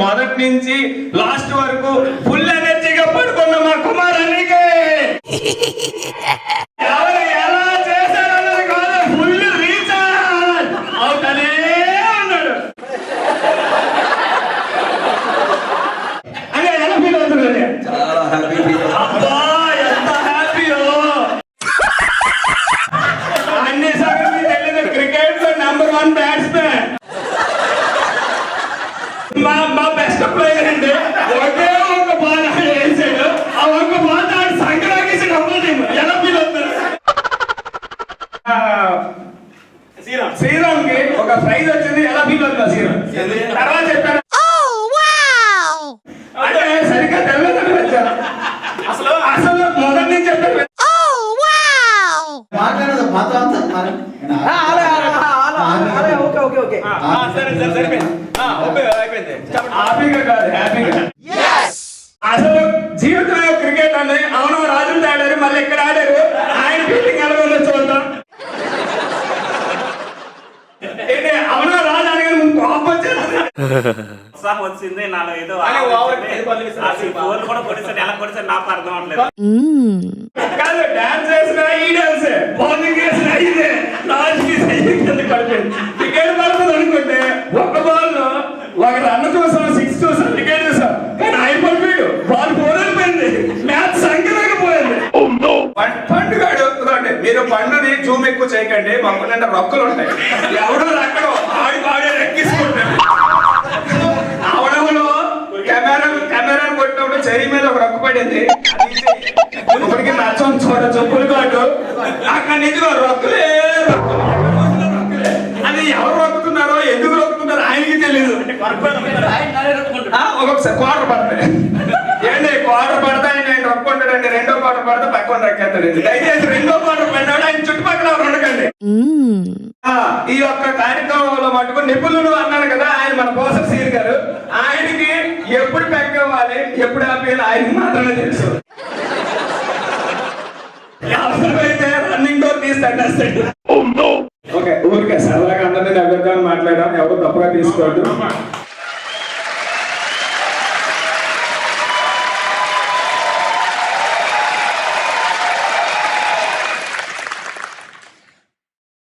మొదటి నుంచి లాస్ట్ వరకు ఫుల్ ఎనర్జీగా పడుకున్న మా కుమారానికి ఎలా చేశారన్నది కాదు ఫుల్ రీఛార్జ్ అవుతానే ఉన్నాడు అదే ఎలా ఫీల్ అవుతుంది చాలా హ్యాపీ ఫీల్ అబ్బా ఎంత హ్యాపీయో అన్ని సగం తెలియదు క్రికెట్లో నెంబర్ వన్ బ్యాట్స్మెన్ మా మా బెస్ట్ ప్లేయర్ అండి ఒకే ఒక బాల్ వేసాడు. ఆ ఒక్క బాల్ ఆడి సంక్రాంతి డబ్బులు ఎలా ఫీల్ అవుతారు శ్రీరామ్ శ్రీరామ్. కి ఒక ప్రైజ్ వచ్చింది. ఎలా ఫీల్ అవుతుంది శ్రీరామ్? తర్వాత చెప్పాను. అంటే సరిగ్గా అసలు అసలు మొదటి నుంచి మాట్లాడదు అలా, అలా, అలా, అలా, ఓకే ఓకే ఓకే. సరే సరే సరిపోయింది ఆ, ఓకే అయిపోయింది చెప్పండి హ్యాపీగా కాదు హ్యాపీగా అసలు అని అవును రాజులు ఆడారు మళ్ళీ ఇక్కడ ఆడారు. ఆయన ఫీలింగ్ ఎలా ఉందో చూద్దాం. ఏంటి, అవునా రాజు అనగానే ముందు కోపం వచ్చేస్తుంది ఉత్సాహం వచ్చింది నాలో ఏదో? అసలు కూడా కొట్టేసాడు ఎలా కొట్టేసాడు నాకు అర్థం అవట్లేదు కాదు డాన్స్ చేసిన ఈ డాన్స్ బౌలింగ్ పండుగ అడుగుతుందండి మీరు పండుని జూమ్ ఎక్కువ చేయకండి మాకు రొక్కలు ఉంటాయి. ఎవడో అక్కడ ఆడి ఆడే ఎక్కించుకుంటాడు ఆవడంలో కెమెరా కెమెరా కొట్టినప్పుడు చెయ్యి మీద ఒక రొక్క పడింది. ఇప్పటికి నచ్చం చూడ చెప్పులు కాదు. అక్కడ నుంచి రొక్కలే. అది ఎవరు రొక్కుతున్నారో ఎందుకు రొక్కుతున్నారో ఆయనకి తెలియదు ఒక్కొక్కసారి క్వార్టర్ పడతాయి ఏంటి క్వార్టర్ రొక్కుంటాడండి రెండో క్వార్టర్ పడితే పక్కన రక్కేస్తాడండి దయచేసి రెండో క్వార్టర్ పడినాడు ఆయన చుట్టుపక్కల ఉండకండి. ఆ, ఈ యొక్క కార్యక్రమంలో మటుకు నిపుణులు అన్నాడు కదా ఆయన మన పోసర్ సీర్ గారు. ఆయనకి ఎప్పుడు పెక్కవ్వాలి ఎప్పుడు ఆపేయాలి ఆయనకి మాత్రమే తెలుసు. అవసరమైతే రన్నింగ్ డోర్ తీసి తగ్గేస్తాడు ఓకే ఊరికే సరదాగా అందరినీ నవ్వుతాను మాట్లాడాం ఎవరు తప్పుగా తీసుకోవద్దు.